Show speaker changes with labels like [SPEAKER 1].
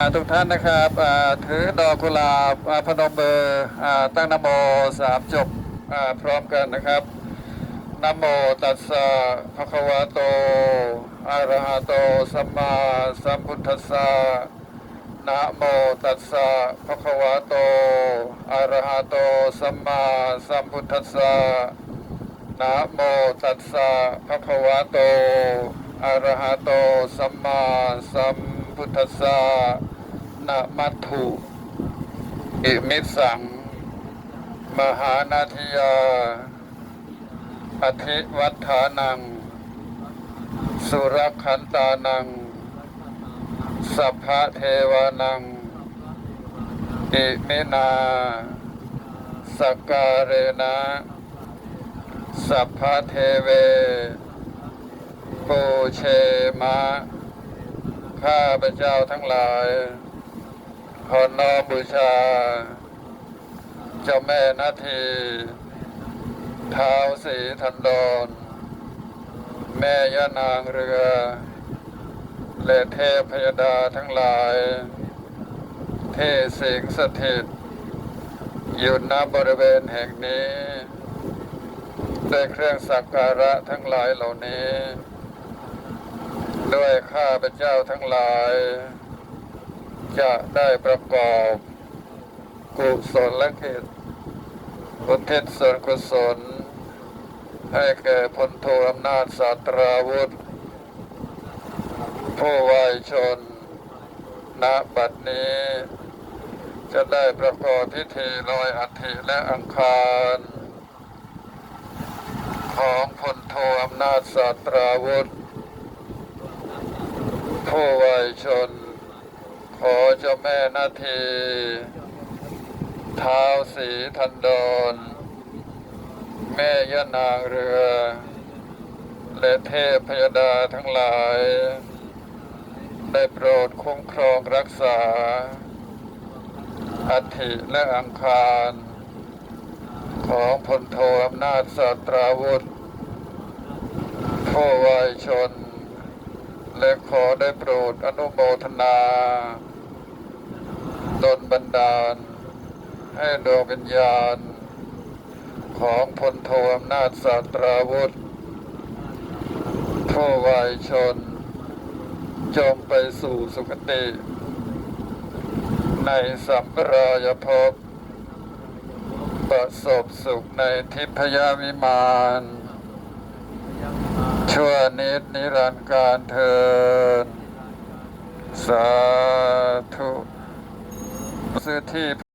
[SPEAKER 1] ทุกท่านนะครับถือดอกกุหลาบพนมมืออ่าตั้งนโมสามจบพร้อมกันนะครับนโมตัสสะภะคะวะโตอะระหะโตสัมมาสัมพุทธัสสะนะโมตัสสะภะคะวะโตอะระหะโตสัมมาสัมพุทธัสสะนะโมตัสสะภะคะวะโตอะระหะโตสัมมาสัม พุทธสสะนะมัตถุอิมิสัง มหานาทิยา อธิวัฏานัง สุรคันตานัง สัพพะเทวานัง อิมินาสกการเรนะสัพพะเทเวปูเชมะ ข้าพเจ้าทั้งหลายขอน้อมบูชา เจ้าแม่นาทีเท้าวสีทันดอนแม่ย่านางเรือ และเทพพยดาทั้งหลาย เทสิงสถิต อยู่ณบริเวณแห่งนี้ด้วยเครื่องสักการะทั้งหลายเหล่านี้ ข้าพเจ้าทั้งหลาย จะได้ประกอบกุศลและเกิจอุทิศส่วนกุศล ให้แก่พลโทอำนาจสาตราวุธ ผู้วายชน ณ บัดนี้ จะได้ประกอบพิธีลอยอัฐิและอังคาร ของพลโทอำนาจสาตราวุธ ผู้วายชน ขอเจ้าแม่นาทีเท้าวสีทันดอนแม่ย่านางเรือ และเทพพยดาทั้งหลาย ได้โปรดคุ้มครองรักษาอัฐิและอังคาร ของพลโทอำนาจสตราวุธผู้วายชน และขอได้โปรดอนุโมทนาดลบันดาล ให้ดวงวิญญาณ ของพลโทอำนาจสาตราวุธผู้วายชน จงไปสู่สุคติ ในสัมรายภพประสบสุขในทิพยาวิมาน ชั่วนิดนิรันดร์การเทินสาธุซื้อที่